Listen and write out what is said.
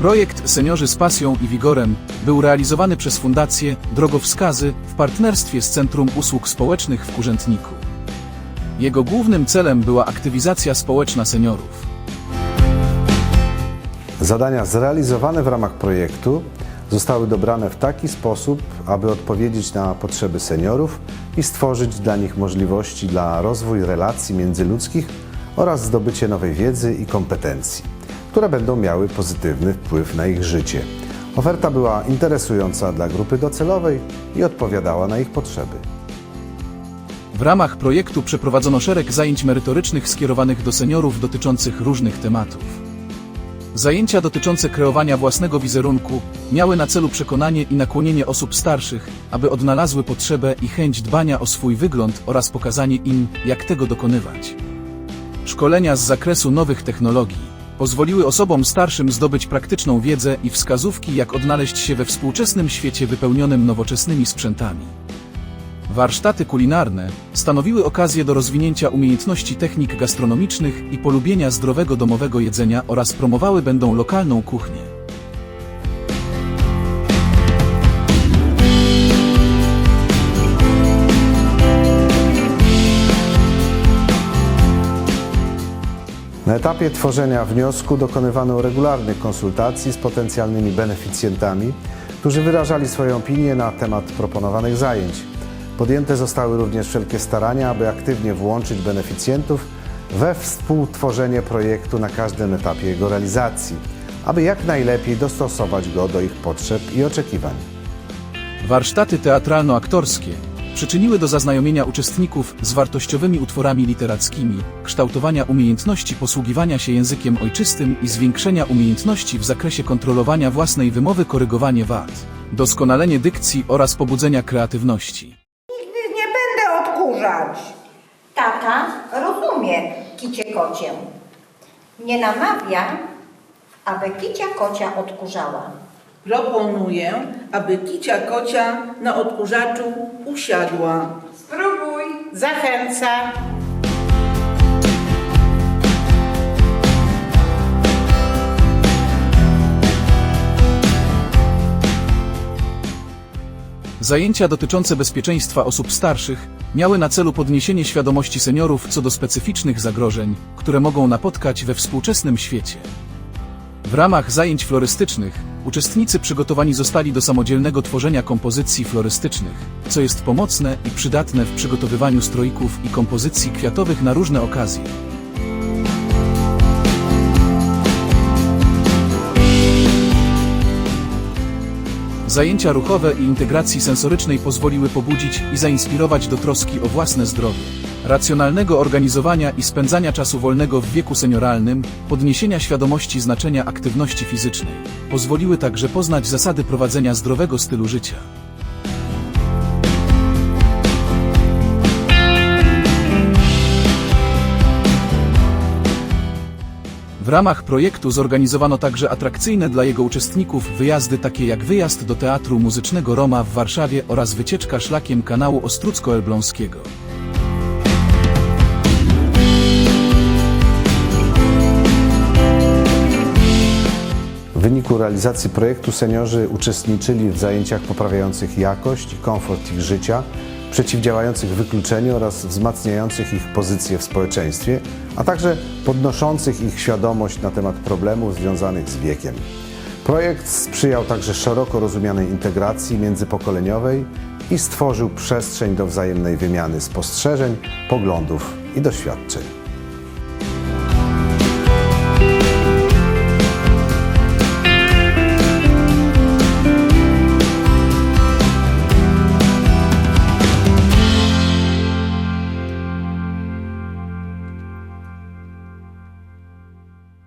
Projekt Seniorzy z pasją i wigorem był realizowany przez Fundację Drogowskazy w partnerstwie z Centrum Usług Społecznych w Kurzętniku. Jego głównym celem była aktywizacja społeczna seniorów. Zadania zrealizowane w ramach projektu zostały dobrane w taki sposób, aby odpowiedzieć na potrzeby seniorów i stworzyć dla nich możliwości dla rozwój relacji międzyludzkich oraz zdobycie nowej wiedzy i kompetencji, które będą miały pozytywny wpływ na ich życie. Oferta była interesująca dla grupy docelowej i odpowiadała na ich potrzeby. W ramach projektu przeprowadzono szereg zajęć merytorycznych skierowanych do seniorów dotyczących różnych tematów. Zajęcia dotyczące kreowania własnego wizerunku miały na celu przekonanie i nakłonienie osób starszych, aby odnalazły potrzebę i chęć dbania o swój wygląd oraz pokazanie im, jak tego dokonywać. Szkolenia z zakresu nowych technologii pozwoliły osobom starszym zdobyć praktyczną wiedzę i wskazówki, jak odnaleźć się we współczesnym świecie wypełnionym nowoczesnymi sprzętami. Warsztaty kulinarne stanowiły okazję do rozwinięcia umiejętności technik gastronomicznych i polubienia zdrowego domowego jedzenia oraz promowały będą lokalną kuchnię. Na etapie tworzenia wniosku dokonywano regularnych konsultacji z potencjalnymi beneficjentami, którzy wyrażali swoje opinie na temat proponowanych zajęć. Podjęte zostały również wszelkie starania, aby aktywnie włączyć beneficjentów we współtworzenie projektu na każdym etapie jego realizacji, aby jak najlepiej dostosować go do ich potrzeb i oczekiwań. Warsztaty teatralno-aktorskie przyczyniły do zaznajomienia uczestników z wartościowymi utworami literackimi, kształtowania umiejętności posługiwania się językiem ojczystym i zwiększenia umiejętności w zakresie kontrolowania własnej wymowy, korygowanie wad, doskonalenie dykcji oraz pobudzenia kreatywności. Nigdy nie będę odkurzać. Tata rozumie kicie kocię. Nie namawia, aby kicia kocia odkurzała. Proponuję, aby kicia kocia na odkurzaczu usiadła. Spróbuj. Zachęca. Zajęcia dotyczące bezpieczeństwa osób starszych miały na celu podniesienie świadomości seniorów co do specyficznych zagrożeń, które mogą napotkać we współczesnym świecie. W ramach zajęć florystycznych uczestnicy przygotowani zostali do samodzielnego tworzenia kompozycji florystycznych, co jest pomocne i przydatne w przygotowywaniu stroików i kompozycji kwiatowych na różne okazje. Zajęcia ruchowe i integracji sensorycznej pozwoliły pobudzić i zainspirować do troski o własne zdrowie, racjonalnego organizowania i spędzania czasu wolnego w wieku senioralnym, podniesienia świadomości znaczenia aktywności fizycznej. Pozwoliły także poznać zasady prowadzenia zdrowego stylu życia. Ramach projektu zorganizowano także atrakcyjne dla jego uczestników wyjazdy takie jak wyjazd do Teatru Muzycznego Roma w Warszawie oraz wycieczka szlakiem kanału Ostrucko-Elbląskiego. W wyniku realizacji projektu seniorzy uczestniczyli w zajęciach poprawiających jakość i komfort ich życia, przeciwdziałających wykluczeniu oraz wzmacniających ich pozycję w społeczeństwie, a także podnoszących ich świadomość na temat problemów związanych z wiekiem. Projekt sprzyjał także szeroko rozumianej integracji międzypokoleniowej i stworzył przestrzeń do wzajemnej wymiany spostrzeżeń, poglądów i doświadczeń.